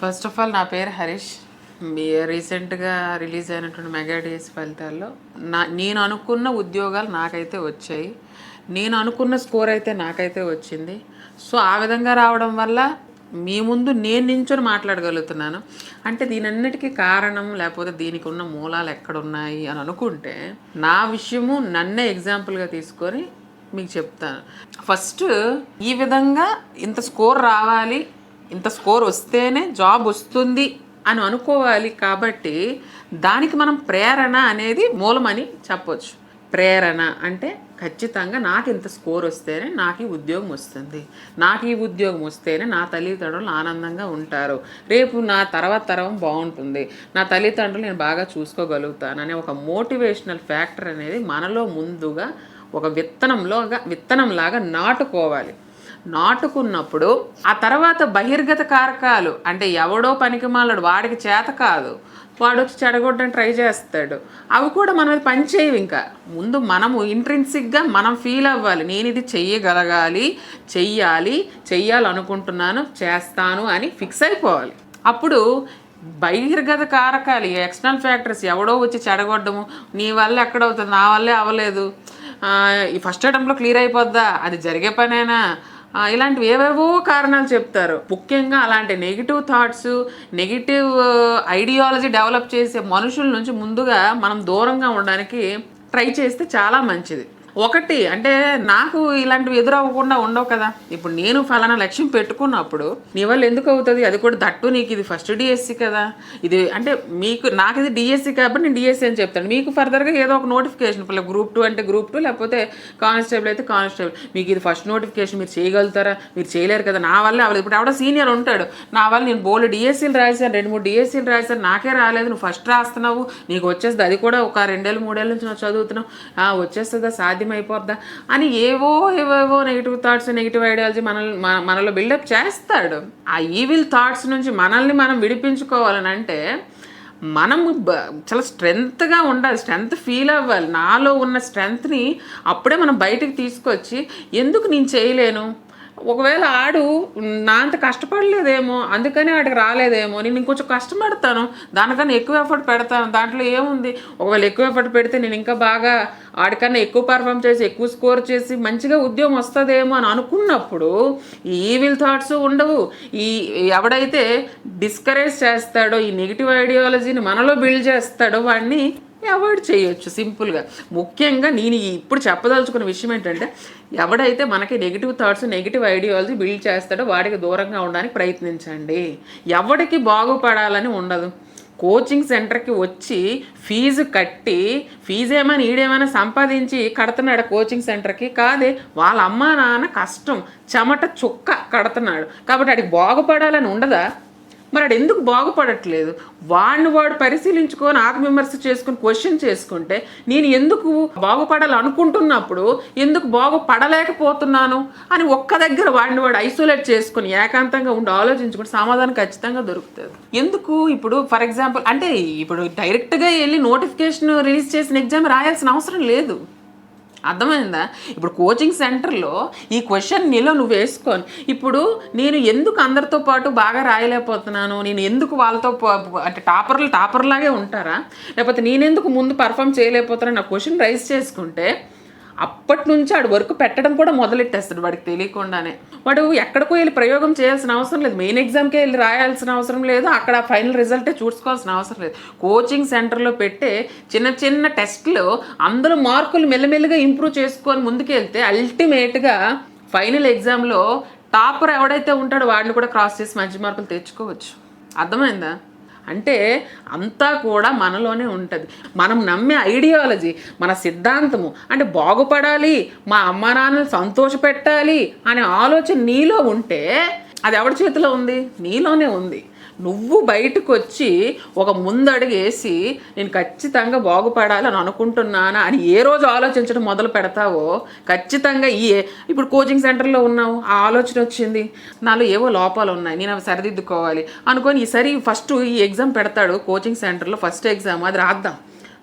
First of all నా పేరు హరీష్. మీ రీసెంట్గా రిలీజ్ అయినటువంటి మెగాడియస్ ఫలితాల్లో నా నేను అనుకున్న ఉద్యోగాలు నాకైతే వచ్చాయి. నేను అనుకున్న స్కోర్ అయితే నాకైతే వచ్చింది. సో ఆ విధంగా రావడం వల్ల మీ ముందు నేను నించొని మాట్లాడగలుగుతున్నాను. అంటే దీనన్నిటికీ కారణం లేకపోతే దీనికి ఉన్న మూలాలు ఎక్కడున్నాయి అని అనుకుంటే నా విషయము నన్నే ఎగ్జాంపుల్గా తీసుకొని మీకు చెప్తాను. ఫస్ట్ ఈ విధంగా ఇంత స్కోర్ రావాలి ఇంత స్కోర్ వస్తేనే జాబ్ వస్తుంది అని అనుకోవాలి కాబట్టి దానికి మనం ప్రేరణ అనేది మూలమని చెప్పొచ్చు. ప్రేరణ అంటే ఖచ్చితంగా నాకు ఇంత స్కోర్ వస్తేనే నాకు ఈ ఉద్యోగం వస్తుంది. నాకు ఈ ఉద్యోగం వస్తేనే నా తల్లిదండ్రులు ఆనందంగా ఉంటారు. రేపు నా తర్వాత తరం బాగుంటుంది. నా తల్లిదండ్రులు నేను బాగా చూసుకోగలుగుతాను అనే ఒక మోటివేషనల్ ఫ్యాక్టర్ అనేది మనలో ముందుగా ఒక విత్తనంలో విత్తనంలాగా నాటుకోవాలి. నాటుకున్నప్పుడు ఆ తర్వాత బహిర్గత కారకాలు అంటే ఎవడో పనికి మాలడు వాడికి చేత కాదు. వాడు వచ్చి చెడగొట్టడం ట్రై చేస్తాడు. అవి కూడా మనం పని పనిచేయవు ఇంకా. ముందు మనము ఇంట్రెన్సిక్గా మనం ఫీల్ అవ్వాలి. నేను ఇది చెయ్యగలగాలి చెయ్యాలి చెయ్యాలనుకుంటున్నాను చేస్తాను అని ఫిక్స్ అయిపోవాలి. అప్పుడు బహిర్గత కారకాలు ఎక్స్టర్నల్ ఫ్యాక్టర్స్ ఎవడో వచ్చి చెడగొట్టము నీ వల్ల ఎక్కడవుతుంది నా వల్లే అవ్వలేదు. ఈ ఫస్ట్ అటెంప్ట్లో క్లియర్ అయిపోద్దా? అది జరిగే పనేనా? ఇలాంటివి ఏవేవో కారణాలు చెప్తారు. ముఖ్యంగా అలాంటి negative thoughts negative ideology develop చేసే మనుషుల నుంచి ముందుగా మనం దూరంగా ఉండడానికి ట్రై చేస్తే చాలా మంచిది. ఒకటి అంటే నాకు ఇలాంటివి ఎదురవ్వకుండా ఉండవు కదా. ఇప్పుడు నేను ఫలానా లక్ష్యం పెట్టుకున్నప్పుడు నీ వల్ల ఎందుకు అవుతుంది? అది కూడా దట్టు నీకు ఇది ఫస్ట్ డిఎస్సి కదా. ఇది అంటే మీకు నాకు ఇది డిఎస్సి కాబట్టి నేను డిఎస్సి అని చెప్తాను. మీకు ఫర్దర్గా ఏదో ఒక నోటిఫికేషన్ ఇప్పుడు గ్రూప్ టూ అంటే గ్రూప్ టూ లేకపోతే కానిస్టేబుల్ అయితే కానిస్టేబుల్ మీకు ఇది ఫస్ట్ నోటిఫికేషన్ మీరు చేయగలుగుతారా? మీరు చేయలేరు కదా. నా వల్ల అవ్వలేదు. ఇప్పుడు ఎవడ సీనియర్ ఉంటాడు. నా వల్ల నేను బోల్డ్ డిఎస్సీలు రాశాను రెండు మూడు డిఎస్సీలు రాశాను నాకే రాలేదు. నువ్వు ఫస్ట్ రాస్తున్నావు నీకు వచ్చేస్తుంది. అది కూడా ఒక రెండేళ్ళు మూడేళ్ళ నుంచి నువ్వు చదువుతున్నావు. వచ్చేస్తుందా? సాధ్యం అయిపోద్దా అని ఏవో ఏవేవో నెగిటివ్ థాట్స్ నెగిటివ్ ఐడియాలజీ మనల్ని మన- మనలో బిల్డప్ చేస్తాడు. ఆ ఈవిల్ థాట్స్ నుంచి మనల్ని మనం విడిపించుకోవాలని అంటే మనం చాలా స్ట్రెంగ్త్గా ఉండాలి స్ట్రెంగ్త్ ఫీల్ అవ్వాలి. నాలో ఉన్న స్ట్రెంగ్త్ని అప్పుడే మనం బయటికి తీసుకొచ్చి ఎందుకు నేను చేయలేను? ఒకవేళ ఆడు నా అంత కష్టపడలేదేమో అందుకని ఆడికి రాలేదేమో నేను ఇంకొంచెం కష్టపడతాను దానికన్నా ఎక్కువ ఎఫర్ట్ పెడతాను దాంట్లో ఏముంది? ఒకవేళ ఎక్కువ ఎఫర్ట్ పెడితే నేను ఇంకా బాగా ఆడికన్నా ఎక్కువ పర్ఫామ్ చేసి ఎక్కువ స్కోర్ చేసి మంచిగా ఉద్యోగం వస్తుందేమో అని అనుకున్నప్పుడు ఈ ఈవిల్ థాట్స్ ఉండవు. ఈ ఎవడైతే డిస్కరేజ్ చేస్తాడో ఈ నెగిటివ్ ఐడియాలజీని మనలో బిల్డ్ చేస్తాడో వాడిని అవాయిడ్ చేయొచ్చు సింపుల్గా. ముఖ్యంగా నేను ఇప్పుడు చెప్పదలుచుకున్న విషయం ఏంటంటే ఎవడైతే మనకి negative thoughts negative ideology build చేస్తాడో వాడికి దూరంగా ఉండడానికి ప్రయత్నించండి. ఎవడికి బాగుపడాలని ఉండదు. కోచింగ్ సెంటర్కి వచ్చి ఫీజు కట్టి ఫీజు ఏమైనా ఈడేమైనా సంపాదించి కడుతున్నాడు కోచింగ్ సెంటర్కి కాదే వాళ్ళ అమ్మ నాన్న కష్టం చెమట చుక్క కడుతున్నాడు. కాబట్టి వాడికి బాగుపడాలని ఉండదా? మరి వాడు ఎందుకు బాగుపడట్లేదు? వాడిని వాడు పరిశీలించుకొని ఆత్మవిమర్శ చేసుకుని క్వశ్చన్ చేసుకుంటే నేను ఎందుకు బాగుపడాలనుకుంటున్నప్పుడు ఎందుకు బాగుపడలేకపోతున్నాను అని ఒక్క దగ్గర వాడిని వాడు ఐసోలేట్ చేసుకుని ఏకాంతంగా ఉండి ఆలోచించుకుని సమాధానం ఖచ్చితంగా దొరుకుతుంది. ఎందుకు ఇప్పుడు ఫర్ ఎగ్జాంపుల్ అంటే ఇప్పుడు డైరెక్ట్గా వెళ్ళి నోటిఫికేషన్ రిలీజ్ చేసిన ఎగ్జామ్ రాయాల్సిన అవసరం లేదు. అర్థమైందా? ఇప్పుడు కోచింగ్ సెంటర్లో ఈ క్వశ్చన్ నీలో నువ్వు వేసుకొని ఇప్పుడు నేను ఎందుకు అందరితో పాటు బాగా రాయలేకపోతున్నాను? నేను ఎందుకు వాళ్ళతో పా- అంటే టాపర్లు టాపర్లాగే ఉంటారా? లేకపోతే నేనెందుకు ముందు పర్ఫామ్ చేయలేకపోతున్నాను? నా క్వశ్చన్ రైజ్ చేసుకుంటే అప్పటి నుంచి ఆడు వర్క్ పెట్టడం కూడా మొదలెట్టేస్తాడు వాడికి తెలియకుండానే. వాడు ఎక్కడికో వెళ్ళి ప్రయోగం చేయాల్సిన అవసరం లేదు. మెయిన్ ఎగ్జామ్కే వెళ్ళి రాయాల్సిన అవసరం లేదు. అక్కడ ఫైనల్ రిజల్టే చూసుకోవాల్సిన అవసరం లేదు. కోచింగ్ సెంటర్లో పెట్టే చిన్న చిన్న టెస్ట్లు అందరూ మార్కులు మెల్లమెల్లగా ఇంప్రూవ్ చేసుకొని ముందుకెళ్తే అల్టిమేట్గా ఫైనల్ ఎగ్జామ్లో టాపర్ ఎవడైతే ఉంటాడో వాడిని కూడా క్రాస్ చేసి మంచి మార్కులు తెచ్చుకోవచ్చు. అర్థమైందా? అంటే అంతా కూడా మనలోనే ఉంటుంది. మనం నమ్మే ఐడియాలజీ మన సిద్ధాంతము. అంటే బాగుపడాలి మా అమ్మ నాన్నలు సంతోషపెట్టాలి అనే ఆలోచన నీలో ఉంటే అది ఎవరి చేతిలో ఉంది? నీలోనే ఉంది. నువ్వు బయటకు వచ్చి ఒక ముందడుగేసి నేను ఖచ్చితంగా బాగుపడాలని అనుకుంటున్నానా అని ఏ రోజు ఆలోచించడం మొదలు పెడతావో ఖచ్చితంగా ఈ ఇప్పుడు కోచింగ్ సెంటర్లో ఉన్నావు ఆ ఆలోచన వచ్చింది. నాలో ఏవో లోపాలు ఉన్నాయి నేను అవి సరిదిద్దుకోవాలి అనుకొని ఈసారి ఫస్ట్ ఈ ఎగ్జామ్ పెడతాడు కోచింగ్ సెంటర్లో ఫస్ట్ ఎగ్జామ్ అది రాద్దాం.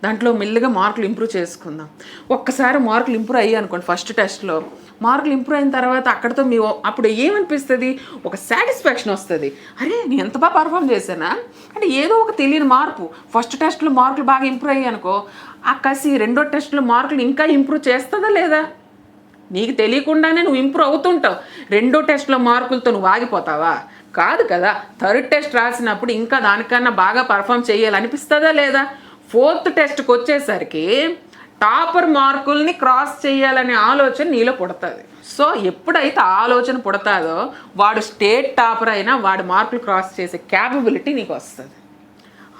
దాంట్లో మెల్లిగా మార్కులు ఇంప్రూవ్ చేసుకుందాం. ఒక్కసారి మార్కులు ఇంప్రూవ్ అయ్యాయి అనుకోండి ఫస్ట్ టెస్ట్లో. మార్కులు ఇంప్రూవ్ అయిన తర్వాత అక్కడతో మీ అప్పుడు ఏమనిపిస్తుంది? ఒక సాటిస్ఫాక్షన్ వస్తుంది. అరే నేను ఎంత బాగా పర్ఫామ్ చేశానా? అంటే ఏదో ఒక తెలియని మార్పు. ఫస్ట్ టెస్ట్లో మార్కులు బాగా ఇంప్రూవ్ అయ్యాయి అనుకో ఆ కసి రెండో టెస్ట్లో మార్కులు ఇంకా ఇంప్రూవ్ చేస్తుందా లేదా? నీకు తెలియకుండానే నువ్వు ఇంప్రూవ్ అవుతుంటావు. రెండో టెస్ట్లో మార్కులతో నువ్వు ఆగిపోతావా? కాదు కదా థర్డ్ టెస్ట్ రాసినప్పుడు ఇంకా దానికన్నా బాగా పర్ఫామ్ చేయాలనిపిస్తుందా లేదా? ఫోర్త్ టెస్ట్కి వచ్చేసరికి టాపర్ మార్కుల్ని క్రాస్ చేయాలనే ఆలోచన నీలో పుడుతుంది. సో ఎప్పుడైతే ఆలోచన పుడతాదో వాడు స్టేట్ టాపర్ అయినా వాడి మార్కులు క్రాస్ చేసే క్యాపబిలిటీ నీకు వస్తుంది.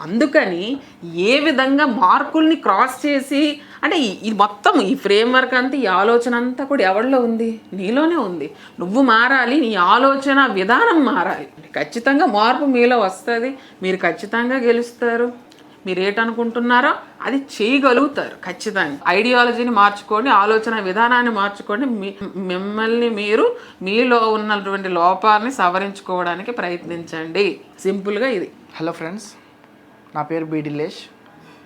అందుకని ఏ విధంగా మార్కుల్ని క్రాస్ చేసి అంటే ఈ- ఇది మొత్తం ఈ ఫ్రేమ్ వర్క్ అంతా ఈ ఆలోచన అంతా కూడా ఎవరిలో ఉంది? నీలోనే ఉంది. నువ్వు మారాలి నీ ఆలోచన విధానం మారాలి. ఖచ్చితంగా మార్పు మీలో వస్తుంది. మీరు ఖచ్చితంగా గెలుస్తారు. మీరు ఏటనుకుంటున్నారో అది చేయగలుగుతారు ఖచ్చితంగా. ఐడియాలజీని మార్చుకోండి ఆలోచన విధానాన్ని మార్చుకోండి. మీ- మిమ్మల్ని మీరు మీలో ఉన్నటువంటి లోపాలని సవరించుకోవడానికి ప్రయత్నించండి. సింపుల్గా ఇది. హలో ఫ్రెండ్స్ నా పేరు బీడిలేష్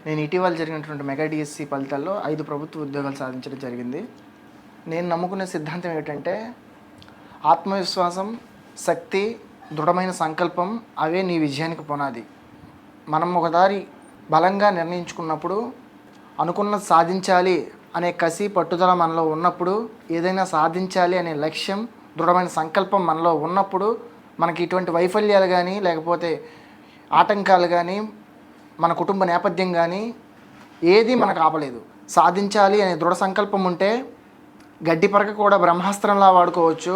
నేను ఇటీవల జరిగినటువంటి మెగా డిఎస్సి ఫలితాల్లో ఐదు ప్రభుత్వ ఉద్యోగాలు సాధించడం జరిగింది. నేను నమ్ముకునే సిద్ధాంతం ఏమిటంటే ఆత్మవిశ్వాసం శక్తి దృఢమైన సంకల్పం అవే నీ విజయానికి పునాది. మనం ఒకదారి బలంగా నిర్ణయించుకున్నప్పుడు అనుకున్నది సాధించాలి అనే కసి పట్టుదల మనలో ఉన్నప్పుడు ఏదైనా సాధించాలి అనే లక్ష్యం దృఢమైన సంకల్పం మనలో ఉన్నప్పుడు మనకి ఇటువంటి వైఫల్యాలు కానీ లేకపోతే ఆటంకాలు కానీ మన కుటుంబ నేపథ్యం కానీ ఏది మనకు ఆపలేదు. సాధించాలి అనే దృఢ సంకల్పం ఉంటే గడ్డి పరక కూడా బ్రహ్మాస్త్రంలా వాడుకోవచ్చు.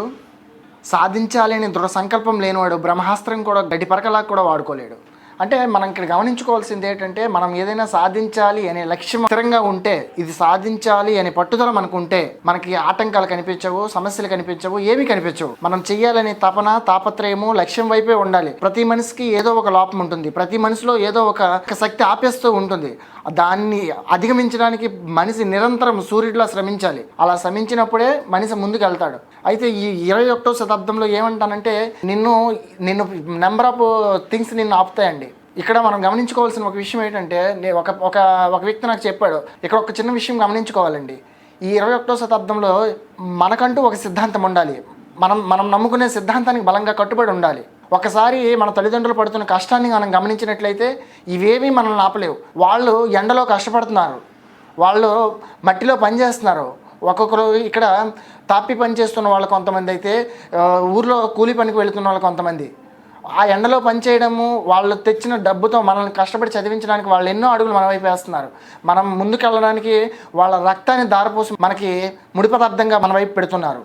సాధించాలి అనే దృఢ సంకల్పం లేనివాడు బ్రహ్మాస్త్రం కూడా గడ్డి పరకలా కూడా వాడుకోలేడు. అంటే మనం ఇక్కడ గమనించుకోవాల్సింది ఏంటంటే మనం ఏదైనా సాధించాలి అనే లక్ష్యం స్థిరంగా ఉంటే ఇది సాధించాలి అనే పట్టుదల మనకు ఉంటే మనకి ఆటంకాలు కనిపించవు సమస్యలు కనిపించవు ఏమీ కనిపించవు. మనం చేయాలనే తపన తాపత్రయము లక్ష్యం వైపే ఉండాలి. ప్రతి మనిషికి ఏదో ఒక లోపం ఉంటుంది. ప్రతి మనిషిలో ఏదో ఒక ఒక శక్తి ఆపేస్తూ ఉంటుంది. దాన్ని అధిగమించడానికి మనిషి నిరంతరం సూర్యుడిలా శ్రమించాలి. అలా శ్రమించినప్పుడే మనిషి ముందుకు వెళ్తాడు అయితే ఈ ఇరవై ఒకటో శతాబ్దంలో ఏమంటానంటే నిన్ను నిన్ను నెంబర్ ఆఫ్ థింగ్స్ నిన్ను ఆపుతాయండి. ఇక్కడ మనం గమనించుకోవాల్సిన ఒక విషయం ఏంటంటే నే- ఒక ఒక ఒక వ్యక్తి నాకు చెప్పాడు ఇక్కడ ఒక చిన్న విషయం గమనించుకోవాలండి. ఈ ఇరవై ఒకటో శతాబ్దంలో మనకంటూ ఒక సిద్ధాంతం ఉండాలి. మనం మనం నమ్ముకునే సిద్ధాంతానికి బలంగా కట్టుబడి ఉండాలి. ఒకసారి మన తల్లిదండ్రులు పడుతున్న కష్టాన్ని మనం గమనించినట్లయితే ఇవేవి మనల్ని ఆపలేవు. వాళ్ళు ఎండలో కష్టపడుతున్నారు. వాళ్ళు మట్టిలో పని చేస్తున్నారు. ఒక్కొక్కరు ఇక్కడ తాపి పని చేస్తున్న వాళ్ళు కొంతమంది అయితే ఊర్లో కూలి పనికి వెళుతున్న వాళ్ళు కొంతమంది. ఆ ఎండలో పనిచేయడము వాళ్ళు తెచ్చిన డబ్బుతో మనల్ని కష్టపడి చదివించడానికి వాళ్ళు ఎన్నో అడుగులు మన వైపు వేస్తున్నారు. మనం ముందుకెళ్ళడానికి వాళ్ళ రక్తాన్ని దారిపోసి మనకి ముడి పదార్థంగా మన వైపు పెడుతున్నారు.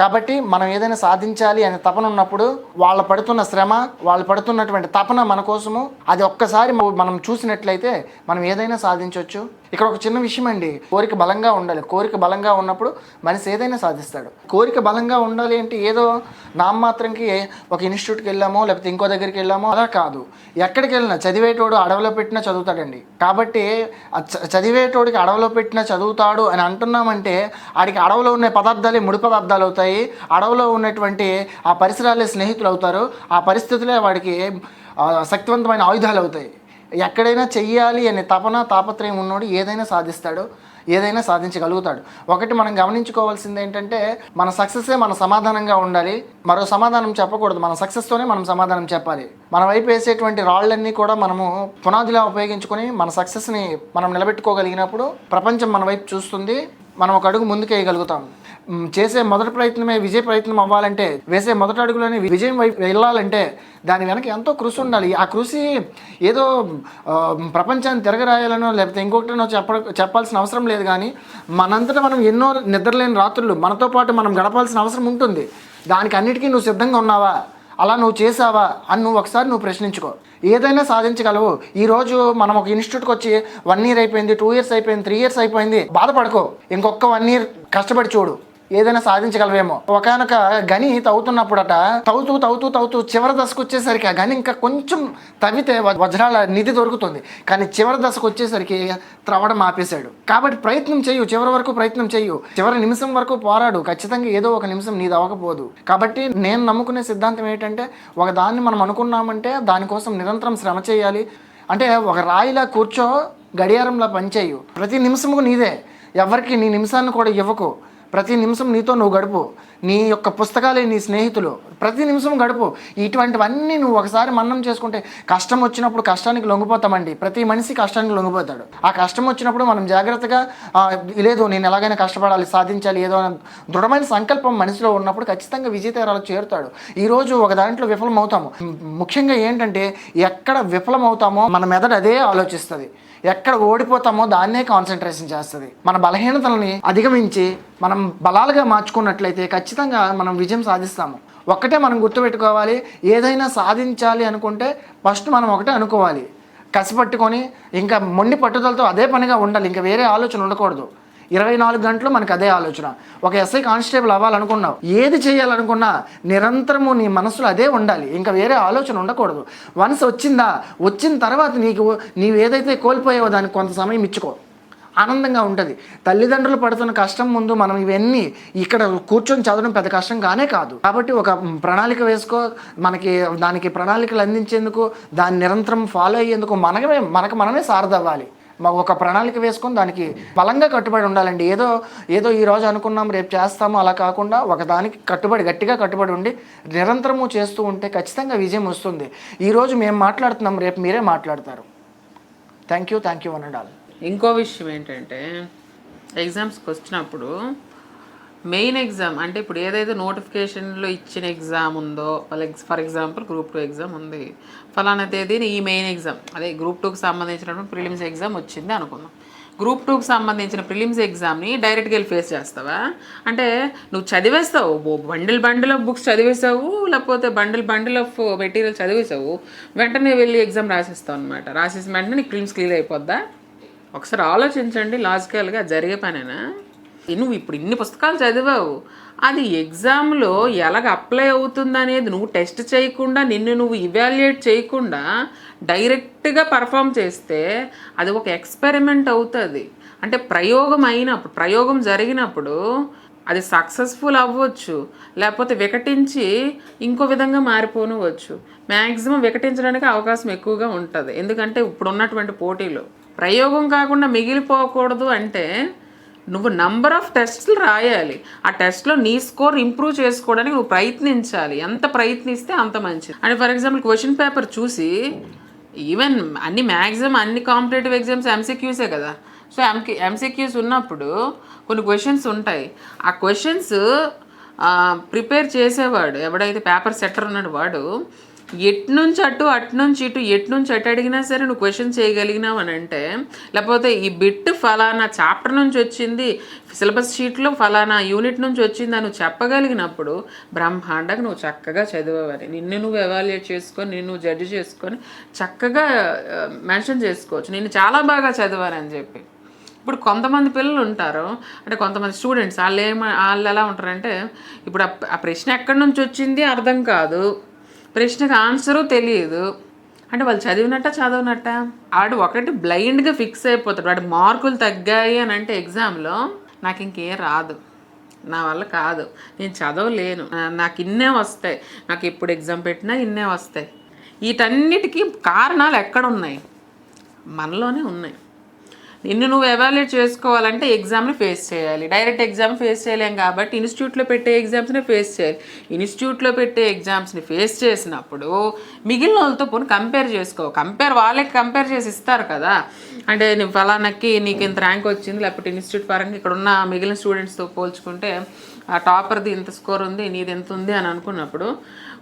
కాబట్టి మనం ఏదైనా సాధించాలి అనే తపన ఉన్నప్పుడు వాళ్ళు పడుతున్న శ్రమ వాళ్ళు పడుతున్నటువంటి తపన మన కోసము అది ఒక్కసారి మనం చూసినట్లయితే మనం ఏదైనా సాధించవచ్చు ఇక్కడ ఒక చిన్న విషయం అండి. కోరిక బలంగా ఉండాలి. కోరిక బలంగా ఉన్నప్పుడు మనిషి ఏదైనా సాధిస్తాడు. కోరిక బలంగా ఉండాలి అంటే ఏదో నామమాత్రంకి ఒక ఇన్స్టిట్యూట్కి వెళ్ళామో లేకపోతే ఇంకో దగ్గరికి వెళ్ళామో అలా కాదు. ఎక్కడికి వెళ్ళినా చదివేటోడు అడవిలో పెట్టినా చదువుతాడండి. కాబట్టి చదివేటోడికి అడవిలో పెట్టినా చదువుతాడు అని అంటున్నామంటే ఆడికి అడవిలో ఉన్న పదార్థాలే ముడి పదార్థాలు అవుతాయి. అడవిలో ఉన్నటువంటి ఆ పరిసరాలే స్నేహితులు అవుతారు. ఆ పరిస్థితులే వాడికి శక్తివంతమైన ఆయుధాలు అవుతాయి. ఎక్కడైనా చెయ్యాలి అనే తపన తాపత్రయం ఉన్నోడు ఏదైనా సాధిస్తాడు ఏదైనా సాధించగలుగుతాడు. ఒకటి మనం గమనించుకోవాల్సింది ఏంటంటే మన సక్సెసే మన సమాధానంగా ఉండాలి. మరో సమాధానం చెప్పకూడదు. మన సక్సెస్తోనే మనం సమాధానం చెప్పాలి. మన వైపు వేసేటువంటి రాళ్ళన్నీ కూడా మనము పునాదిలా ఉపయోగించుకొని మన సక్సెస్ని మనం నిలబెట్టుకోగలిగినప్పుడు ప్రపంచం మన వైపు చూస్తుంది. మనం ఒక అడుగు ముందుకు వేయగలుగుతాం చేసే మొదటి ప్రయత్నమే విజయ ప్రయత్నం అవ్వాలంటే వేసే మొదటి అడుగులోనే విజయం వైపు వెళ్ళాలంటే దాని వెనక ఎంతో కృషి ఉండాలి. ఆ కృషి ఏదో ప్రపంచాన్ని తిరగరాయాలనో లేకపోతే ఇంకొకటినో చెప్ప చెప్పాల్సిన అవసరం లేదు కానీ మనంతటా మనం ఎన్నో నిద్రలేని రాత్రులు మనతో పాటు మనం గడపాల్సిన అవసరం ఉంటుంది. దానికి అన్నిటికీ నువ్వు సిద్ధంగా ఉన్నావా? అలా నువ్వు చేసావా అని నువ్వు ఒకసారి నువ్వు ప్రశ్నించుకో. ఏదైనా సాధించగలవు. ఈరోజు మనం ఒక ఇన్స్టిట్యూట్కి వచ్చి వన్ ఇయర్ అయిపోయింది టూ ఇయర్స్ అయిపోయింది త్రీ ఇయర్స్ అయిపోయింది బాధపడుకో. ఇంకొక వన్ ఇయర్ కష్టపడి చూడు. ఏదైనా సాధించగలవేమో. ఒకనొక గని తవ్వుతున్నప్పుడట తవ్వుతూ తవ్వుతూ తవ్వుతూ చివరి దశకు వచ్చేసరికి ఆ గని ఇంకా కొంచెం తవ్వితే వజ్రాల నిధి దొరుకుతుంది. కానీ చివరి దశకు వచ్చేసరికి త్రవడం ఆపేశాడు. కాబట్టి ప్రయత్నం చేయు చివరి వరకు ప్రయత్నం చేయు. చివరి నిమిషం వరకు పోరాడు. ఖచ్చితంగా ఏదో ఒక నిమిషం నీది అవ్వకపోదు. కాబట్టి నేను నమ్ముకునే సిద్ధాంతం ఏంటంటే ఒక దాన్ని మనం అనుకున్నామంటే దానికోసం నిరంతరం శ్రమ చేయాలి. అంటే ఒక రాయిలా కూర్చో గడియారంలా పనిచేయు. ప్రతి నిమిషము నీదే. ఎవరికి నీ నిమిషాన్ని కూడా ఇవ్వకు. ప్రతి నిమిషం నీతో నువ్వు గడుపు. నీ యొక్క పుస్తకాలే నీ స్నేహితులు. ప్రతి నిమిషం గడుపు. ఇటువంటివన్నీ నువ్వు ఒకసారి మన్నం చేసుకుంటే కష్టం వచ్చినప్పుడు కష్టానికి లొంగిపోతామండి. ప్రతి మనిషి కష్టానికి లొంగిపోతాడు. ఆ కష్టం వచ్చినప్పుడు మనం జాగ్రత్తగా లేదు నేను ఎలాగైనా కష్టపడాలి సాధించాలి ఏదో దృఢమైన సంకల్పం మనిషిలో ఉన్నప్పుడు ఖచ్చితంగా విజయతీరాలు చేరుతాడు. ఈరోజు ఒక దాంట్లో విఫలమవుతాము. ముఖ్యంగా ఏంటంటే ఎక్కడ విఫలమవుతామో మన మెదడు అదే ఆలోచిస్తుంది. ఎక్కడ ఓడిపోతామో దాన్నే కాన్సన్ట్రేషన్ చేస్తుంది. మన బలహీనతలని అధిగమించి మనం బలాలుగా మార్చుకున్నట్లయితే ఖచ్చితంగా మనం విజయం సాధిస్తాము. ఒక్కటే మనం గుర్తుపెట్టుకోవాలి ఏదైనా సాధించాలి అనుకుంటే ఫస్ట్ మనం ఒకటే అనుకోవాలి. కసిపట్టుకొని ఇంకా మొండి పట్టుదలతో అదే పనిగా ఉండాలి ఇంకా వేరే ఆలోచన ఉండకూడదు. ఇరవై నాలుగు గంటలు మనకు అదే ఆలోచన. ఒక ఎస్ఐ కానిస్టేబుల్ అవ్వాలనుకున్నావు ఏది చేయాలనుకున్నా నిరంతరము నీ మనసులో అదే ఉండాలి ఇంకా వేరే ఆలోచన ఉండకూడదు. వన్స్ వచ్చిందా వచ్చిన తర్వాత నీకు నీవు ఏదైతే కోల్పోయావో దానికి కొంత సమయం ఇచ్చుకో. ఆనందంగా ఉంటుంది. తల్లిదండ్రులు పడుతున్న కష్టం ముందు మనం ఇవన్నీ ఇక్కడ కూర్చొని చదవడం పెద్ద కష్టం కానే కాదు. కాబట్టి ఒక ప్రణాళిక వేసుకో మనకి దానికి ప్రణాళికలు అందించేందుకు దాన్ని నిరంతరం ఫాలో అయ్యేందుకు మనమే మనకు మనమే సారదవ్వాలి. ఒక ప్రణాళిక వేసుకొని దానికి బలంగా కట్టుబడి ఉండాలండి. ఏదో ఏదో ఈ రోజు అనుకున్నాం రేపు చేస్తాము అలా కాకుండా ఒక దానికి కట్టుబడి గట్టిగా కట్టుబడి ఉండి నిరంతరము చేస్తూ ఉంటే ఖచ్చితంగా విజయం వస్తుంది. ఈరోజు మేము మాట్లాడుతున్నాం రేపు మీరే మాట్లాడతారు. థ్యాంక్ యూ థ్యాంక్ యూ అనండి ఆల్ ఇంకో విషయం ఏంటంటే ఎగ్జామ్స్కి వచ్చినప్పుడు మెయిన్ ఎగ్జామ్ అంటే ఇప్పుడు ఏదైతే నోటిఫికేషన్లో ఇచ్చిన ఎగ్జామ్ ఉందో for example group two exam ఉంది. ఫలానా తేదీని ఈ మెయిన్ ఎగ్జామ్ అదే గ్రూప్ టూకి సంబంధించినటువంటి ప్రిలిమ్స్ ఎగ్జామ్ వచ్చింది అనుకుందాం. గ్రూప్ టూకి సంబంధించిన ప్రిలిమ్స్ ఎగ్జామ్ని డైరెక్ట్గా వెళ్ళి ఫేస్ చేస్తావా? అంటే నువ్వు చదివేస్తావు బండిల్ బండిల్ ఆఫ్ బుక్స్ చదివేసావు లేకపోతే బండిల్ బండిల్ ఆఫ్ మెటీరియల్ చదివేసావు వెంటనే వెళ్ళి ఎగ్జామ్ రాసేస్తావు అనమాట రాసేసిన వెంటనే నీకు ప్రిలిమ్స్ క్లియర్ అయిపోద్దా? ఒకసారి ఆలోచించండి లాజికల్గా జరిగే పనేనా? నువ్వు ఇప్పుడు ఇన్ని పుస్తకాలు చదివావు అది ఎగ్జామ్లో ఎలాగ అప్లై అవుతుంది అనేది నువ్వు టెస్ట్ చేయకుండా నిన్ను నువ్వు ఇవాల్యుయేట్ చేయకుండా డైరెక్ట్గా పర్ఫామ్ చేస్తే అది ఒక ఎక్స్పెరిమెంట్ అవుతుంది. అంటే ప్రయోగం అయినప్పుడు ప్రయోగం జరిగినప్పుడు అది సక్సెస్ఫుల్ అవ్వచ్చు లేకపోతే వికటించి ఇంకో విధంగా మారిపోనవచ్చు మ్యాక్సిమం వికటించడానికి అవకాశం ఎక్కువగా ఉంటుంది. ఎందుకంటే ఇప్పుడు ఉన్నటువంటి పోటీలో ప్రయోగం కాకుండా మిగిలిపోకూడదు అంటే నువ్వు నంబర్ ఆఫ్ టెస్ట్లు రాయాలి. ఆ టెస్ట్లో నీ స్కోర్ ఇంప్రూవ్ చేసుకోవడానికి నువ్వు ప్రయత్నించాలి. ఎంత ప్రయత్నిస్తే అంత మంచిది. And for example question paper చూసి ఈవెన్ అన్ని మ్యాక్సిమం అన్ని కాంపిటేటివ్ ఎగ్జామ్స్ ఎంసీక్యూసే కదా. సో ఎంకి ఎంసీక్యూస్ ఉన్నప్పుడు కొన్ని క్వశ్చన్స్ ఉంటాయి. ఆ క్వశ్చన్స్ ప్రిపేర్ చేసేవాడు ఎవడైతే పేపర్ సెట్టర్ ఉన్నాడు వాడు ఎట్నుంచి అటు అటు నుంచి ఇటు ఎటు నుంచి అటు అడిగినా సరే నువ్వు క్వశ్చన్ చేయగలిగినావు అని అంటే లేకపోతే ఈ బిట్ ఫలానా చాప్టర్ నుంచి వచ్చింది సిలబస్ షీట్లో ఫలానా యూనిట్ నుంచి వచ్చింది అని నువ్వు చెప్పగలిగినప్పుడు బ్రహ్మాండకు నువ్వు చక్కగా చదివేవారి. నిన్ను నువ్వు ఎవాల్యుయేట్ చేసుకొని నిన్ను జడ్జి చేసుకొని చక్కగా మెన్షన్ చేసుకోవచ్చు. నేను చాలా బాగా చదివానని చెప్పి. ఇప్పుడు కొంతమంది పిల్లలు ఉంటారు అంటే కొంతమంది స్టూడెంట్స్ వాళ్ళు ఏమ వాళ్ళు ఎలా ఉంటారంటే ఇప్పుడు ఆ ప్రశ్న ఎక్కడి నుంచి వచ్చింది అర్థం కాదు. ప్రశ్నకు ఆన్సరు తెలియదు. అంటే వాళ్ళు చదివినట్ట చదవనట్ట? ఆడు ఒకటి బ్లైండ్గా ఫిక్స్ అయిపోతాడు. వాడు మార్కులు తగ్గాయి అని అంటే ఎగ్జామ్లో నాకు ఇంకేం రాదు. నా వల్ల కాదు. నేను చదవలేను. నాకు ఇన్నే వస్తాయి. నాకు ఎప్పుడు ఎగ్జామ్ పెట్టినా ఇన్నే వస్తాయి. వీటన్నిటికీ కారణాలు ఎక్కడ ఉన్నాయి మనలోనే ఉన్నాయి. నిన్ను నువ్వు ఎవాల్యుయేట్ చేసుకోవాలంటే ఎగ్జామ్ని ఫేస్ చేయాలి. డైరెక్ట్ ఎగ్జామ్ ఫేస్ చేయలేం కాబట్టి ఇన్స్టిట్యూట్లో పెట్టే ఎగ్జామ్స్ని ఫేస్ చేయాలి. ఇన్స్టిట్యూట్లో పెట్టే ఎగ్జామ్స్ని ఫేస్ చేసినప్పుడు మిగిలిన వాళ్ళతో పోనీ కంపేర్ చేసుకో. కంపేర్ వాళ్ళకి కంపేర్ చేసి ఇస్తారు కదా. అంటే నువ్వు ఫలానాకి నీకు ఇంత ర్యాంక్ వచ్చింది లేకపోతే ఇన్స్టిట్యూట్ పరంగా ఇక్కడ ఉన్న మిగిలిన స్టూడెంట్స్తో పోల్చుకుంటే ఆ టాపర్ది ఇంత స్కోర్ ఉంది నీది ఎంత ఉంది అని అనుకున్నప్పుడు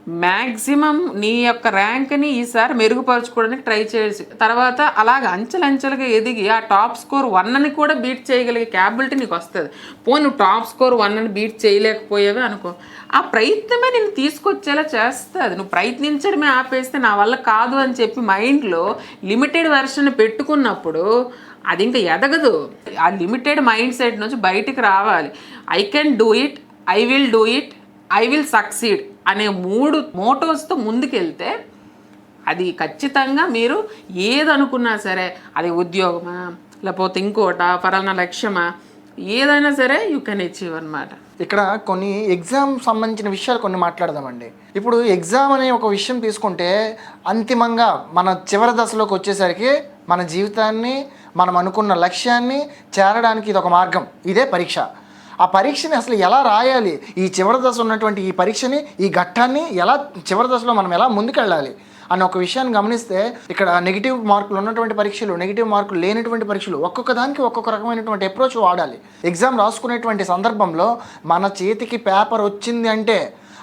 మ్యాక్సిమం నీ యొక్క ర్యాంక్ని ఈసారి మెరుగుపరచుకోవడానికి ట్రై చేసి తర్వాత అలాగ అంచెలంచెలుగా ఎదిగి ఆ టాప్ స్కోర్ వన్ అని కూడా బీట్ చేయగలిగే క్యాబిలిటీ నీకు వస్తుంది. పో నువ్వు టాప్ స్కోర్ వన్ అని బీట్ చేయలేకపోయావే అనుకో ఆ ప్రయత్నమే నేను తీసుకొచ్చేలా చేస్తుంది. నువ్వు ప్రయత్నించడమే ఆపేస్తే నా వల్ల కాదు అని చెప్పి మైండ్లో లిమిటెడ్ వెర్షన్ పెట్టుకున్నప్పుడు అది ఇంకా ఎదగదు. ఆ లిమిటెడ్ మైండ్ సెట్ నుంచి బయటికి రావాలి. I can do it I will do it I will succeed అనే మూడు మోటోస్తో ముందుకెళ్తే అది ఖచ్చితంగా మీరు ఏదనుకున్నా సరే అది ఉద్యోగమా లేకపోతే ఇంకోట ఫలానా లక్ష్యమా ఏదైనా సరే యూ కెన్ అచీవ్ అనమాట ఇక్కడ కొన్ని ఎగ్జామ్ సంబంధించిన విషయాలు కొన్ని మాట్లాడదామండి. ఇప్పుడు ఎగ్జామ్ అనే ఒక విషయం తీసుకుంటే అంతిమంగా మన చివరి దశలోకి వచ్చేసరికి మన జీవితాన్ని మనం అనుకున్న లక్ష్యాన్ని చేరడానికి ఇది ఒక మార్గం. ఇదే పరీక్ష. ఆ పరీక్షని అసలు ఎలా రాయాలి? ఈ చివరి దశ ఉన్నటువంటి ఈ పరీక్షని ఈ ఘట్టాన్ని ఎలా చివరి దశలో మనం ఎలా ముందుకెళ్ళాలి? అన్న ఒక విషయాన్ని గమనిస్తే ఇక్కడ నెగిటివ్ మార్కులు ఉన్నటువంటి పరీక్షలు నెగిటివ్ మార్కులు లేనటువంటి పరీక్షలు ఒక్కొక్క దానికి ఒక్కొక్క రకమైనటువంటి అప్రోచ్ వాడాలి. ఎగ్జామ్ రాసుకునేటువంటి సందర్భంలో మన చేతికి పేపర్ వచ్చింది అంటే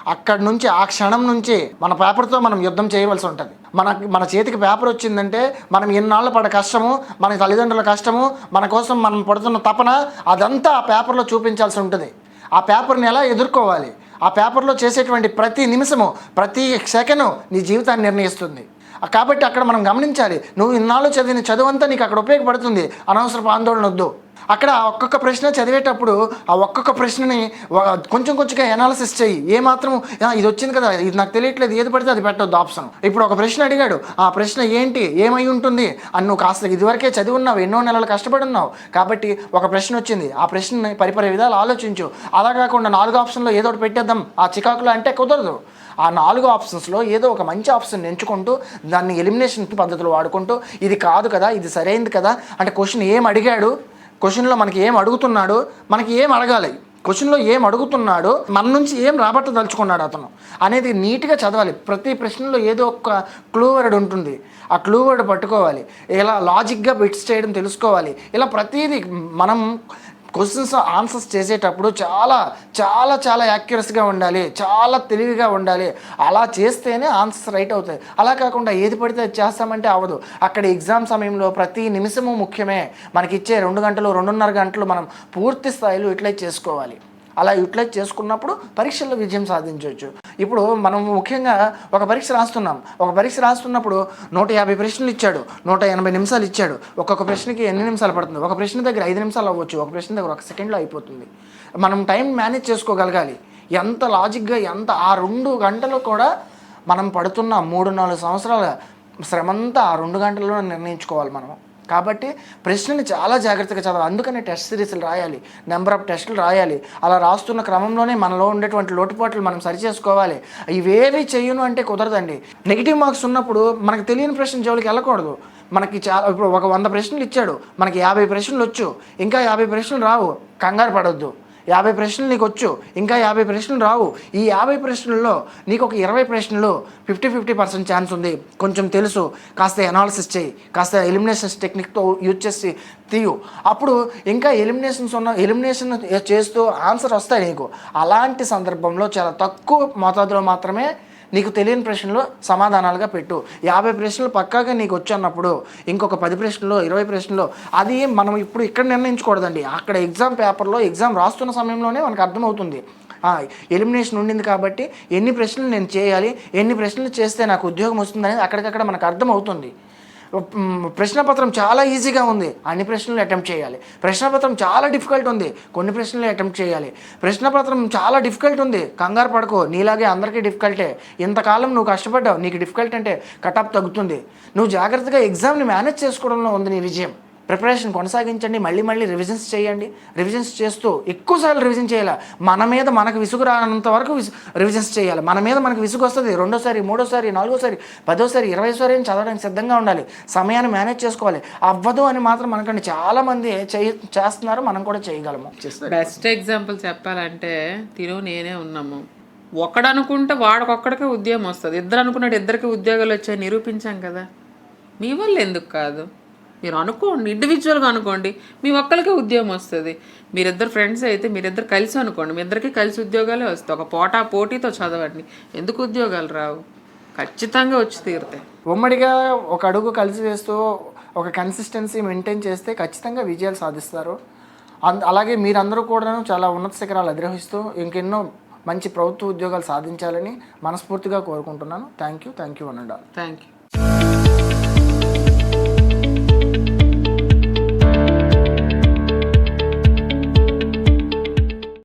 అక్కడి నుంచి ఆ క్షణం నుంచి మన పేపర్తో మనం యుద్ధం చేయవలసి ఉంటుంది. మన మన చేతికి పేపర్ వచ్చిందంటే మనం ఎన్నాళ్ళు పడ కష్టము మన తల్లిదండ్రుల కష్టము మన కోసం మనం పడుతున్న తపన అదంతా ఆ పేపర్లో చూపించాల్సి ఉంటుంది. ఆ పేపర్ని ఎలా ఎదుర్కోవాలి? ఆ పేపర్లో చేసేటువంటి ప్రతి నిమిషము ప్రతి సెకను నీ జీవితాన్ని నిర్ణయిస్తుంది. కాబట్టి అక్కడ మనం గమనించాలి. నువ్వు ఇన్నాళ్ళు చదివిన చదువు అంతా నీకు అక్కడ ఉపయోగపడుతుంది. అనవసరపు ఆందోళన వద్దు. అక్కడ ఒక్కొక్క ప్రశ్న చదివేటప్పుడు ఆ ఒక్కొక్క ప్రశ్నని కొంచెం కొంచెంగా ఎనాలిసిస్ చెయ్యి ఏ మాత్రం ఇది వచ్చింది కదా ఇది నాకు తెలియట్లేదు ఏది పడితే అది పెట్టొద్దు ఆప్షన్. ఇప్పుడు ఒక ప్రశ్న అడిగాడు. ఆ ప్రశ్న ఏంటి ఏమై ఉంటుంది? అని నువ్వు కాస్త ఇదివరకే చదివి ఉన్నావు ఎన్నో నెలలు కష్టపడి ఉన్నావు. కాబట్టి ఒక ప్రశ్న వచ్చింది. ఆ ప్రశ్నని పరిపరి విధాలు ఆలోచించు. అలా కాకుండా నాలుగు ఆప్షన్లో ఏదో ఒకటి పెట్టేద్దాం. ఆ చికాకులో అంటే కుదరదు. ఆ నాలుగు ఆప్షన్స్లో ఏదో ఒక మంచి ఆప్షన్ ఎంచుకుంటూ దాన్ని ఎలిమినేషన్ పద్ధతులు వాడుకుంటూ ఇది కాదు కదా ఇది సరైంది కదా అంటే క్వశ్చన్ ఏం అడిగాడు? క్వశ్చన్లో మనకి ఏం అడుగుతున్నాడు? మనకి ఏం అడగాలి? క్వశ్చన్లో ఏం అడుగుతున్నాడు? మన నుంచి ఏం రాబట్టదలుచుకున్నాడు అతను? అనేది నీట్గా చదవాలి. ప్రతి ప్రశ్నలో ఏదో ఒక క్లూ వర్డ్ ఉంటుంది. ఆ క్లూ వర్డ్ పట్టుకోవాలి. ఇలా లాజిక్గా బిట్స్ చేయడం తెలుసుకోవాలి. ఇలా ప్రతిదీ మనం క్వశ్చన్స్ ఆన్సర్స్ చేసేటప్పుడు చాలా చాలా చాలా యాక్యురస్గా ఉండాలి చాలా తెలివిగా ఉండాలి. అలా చేస్తేనే ఆన్సర్స్ రైట్ అవుతాయి. అలా కాకుండా ఏది పడితే అది చేస్తామంటే అవ్వదు. అక్కడ ఎగ్జామ్ సమయంలో ప్రతి నిమిషము ముఖ్యమే. మనకిచ్చే రెండు గంటలు రెండున్నర గంటలు మనం పూర్తి స్థాయిలో ఇట్లే చేసుకోవాలి. అలా యూటిలైజ్ చేసుకున్నప్పుడు పరీక్షల్లో విజయం సాధించవచ్చు. ఇప్పుడు మనం ముఖ్యంగా ఒక పరీక్ష రాస్తున్నాం. ఒక పరీక్ష రాస్తున్నప్పుడు నూట యాభై ప్రశ్నలు ఇచ్చాడు. నూట ఎనభై నిమిషాలు ఇచ్చాడు. ఒక్కొక్క ప్రశ్నకి ఎన్ని నిమిషాలు పడుతుంది? ఒక ప్రశ్న దగ్గర ఐదు నిమిషాలు అవ్వచ్చు. ఒక ప్రశ్న దగ్గర ఒక సెకండ్లో అయిపోతుంది. మనం టైం మేనేజ్ చేసుకోగలగాలి. ఎంత లాజిక్గా ఎంత ఆ రెండు గంటలు కూడా మనం పడుతున్న మూడు నాలుగు సంవత్సరాల శ్రమంతా ఆ రెండు గంటల్లో నిర్ణయించుకోవాలి మనం. కాబట్టి ప్రశ్నలు చాలా జాగ్రత్తగా చదవాలి. అందుకనే టెస్ట్ సిరీస్లు రాయాలి. నెంబర్ ఆఫ్ టెస్టులు రాయాలి. అలా రాస్తున్న క్రమంలోనే మనలో ఉండేటువంటి లోటుపాట్లు మనం సరిచేసుకోవాలి ఇవేవి చేయను అంటే కుదరదండి. నెగిటివ్ మార్క్స్ ఉన్నప్పుడు మనకు తెలియని ప్రశ్న జోలికి వెళ్ళకూడదు. మనకి చాలా ఇప్పుడు ఒక వంద ప్రశ్నలు ఇచ్చాడు. మనకి యాభై ప్రశ్నలు వచ్చు. ఇంకా యాభై ప్రశ్నలు రావు. కంగారు పడొద్దు. యాభై ప్రశ్నలు నీకు వచ్చు ఇంకా యాభై ప్రశ్నలు రావు. ఈ యాభై ప్రశ్నల్లో నీకు ఒక ఇరవై ప్రశ్నలు ఫిఫ్టీ ఫిఫ్టీ పర్సెంట్ ఛాన్స్ ఉంది. కొంచెం తెలుసు. కాస్త ఎనాలిసిస్ చేయి. కాస్త ఎలిమినేషన్స్ టెక్నిక్తో యూజ్ చేసి తీయు. అప్పుడు ఇంకా ఎలిమినేషన్స్ ఉన్న ఎలిమినేషన్ చేస్తూ ఆన్సర్ వస్తాయి నీకు. అలాంటి సందర్భంలో చాలా తక్కువ మోతాదులో మాత్రమే నీకు తెలియని ప్రశ్నలు సమాధానాలుగా పెట్టు. యాభై ప్రశ్నలు పక్కాగా నీకు వచ్చన్నప్పుడు ఇంకొక పది ప్రశ్నలు ఇరవై ప్రశ్నలు అది మనం ఇప్పుడు ఇక్కడ నిర్ణయించకూడదండి. అక్కడ ఎగ్జామ్ పేపర్లో ఎగ్జామ్ రాస్తున్న సమయంలోనే మనకు అర్థమవుతుంది. ఎలిమినేషన్ ఉండింది కాబట్టి ఎన్ని ప్రశ్నలు నేను చేయాలి ఎన్ని ప్రశ్నలు చేస్తే నాకు ఉద్యోగం వస్తుందనేది అక్కడికక్కడ మనకు అర్థమవుతుంది. ప్రశ్నపత్రం చాలా ఈజీగా ఉంది. అన్ని ప్రశ్నలు అటెంప్ట్ చేయాలి. ప్రశ్నపత్రం చాలా డిఫికల్ట్ ఉంది. కొన్ని ప్రశ్నలు అటెంప్ట్ చేయాలి. ప్రశ్నపత్రం చాలా డిఫికల్ట్ ఉంది. కంగారు పడుకో. నీలాగే అందరికీ డిఫికల్టే. ఇంతకాలం నువ్వు కష్టపడ్డావు. నీకు డిఫికల్ట్ అంటే కటాప్ తగ్గుతుంది. నువ్వు జాగ్రత్తగా ఎగ్జామ్ని మేనేజ్ చేసుకోవడంలో ఉంది నీ విజయం. ప్రిపరేషన్ కొనసాగించండి మళ్ళీ మళ్ళీ రివిజన్స్ చేయండి. రివిజన్స్ చేస్తూ ఎక్కువసార్లు రివిజన్ చేయాలి? మన మీద మనకు విసుగు రానంత వరకు విసు రివిజన్స్ చేయాలి. మన మీద మనకు విసుగు వస్తుంది. రెండోసారి మూడోసారి నాలుగోసారి పదోసారి ఇరవైసారి అని చదవడానికి సిద్ధంగా ఉండాలి. సమయాన్ని మేనేజ్ చేసుకోవాలి. అవ్వదు అని మాత్రం మనకంటే చాలామంది చేయ చేస్తున్నారు. మనం కూడా చేయగలము. బెస్ట్ ఎగ్జాంపుల్ చెప్పాలంటే తిను నేనే ఉన్నాము. ఒకడు అనుకుంటే వాడికొక్కడికే ఉద్యోగం వస్తుంది. ఇద్దరు అనుకున్నాడు ఇద్దరికి ఉద్యోగాలు వచ్చాయి నిరూపించాం కదా. మీ వల్ల ఎందుకు కాదు? మీరు అనుకోండి ఇండివిజువల్గా అనుకోండి మీ ఒక్కరికే ఉద్యోగం వస్తుంది. మీరిద్దరు ఫ్రెండ్స్ అయితే మీరిద్దరు కలిసి అనుకోండి మీ ఇద్దరికి కలిసి ఉద్యోగాలే వస్తాయి. ఒక పోటా పోటీతో చదవండి. ఎందుకు ఉద్యోగాలు రావు? ఖచ్చితంగా వచ్చి తీరుతాయి. ఉమ్మడిగా ఒక అడుగు కలిసి వేస్తూ ఒక కన్సిస్టెన్సీ మెయింటైన్ చేస్తే ఖచ్చితంగా విజయాలు సాధిస్తారు. అంద అలాగే మీరందరూ కూడా చాలా ఉన్నత శిఖరాలు అధిరోహిస్తూ ఇంకెన్నో మంచి ప్రభుత్వ ఉద్యోగాలు సాధించాలని మనస్ఫూర్తిగా కోరుకుంటున్నాను. థ్యాంక్ యూ థ్యాంక్ యూ అనండా థ్యాంక్ యూ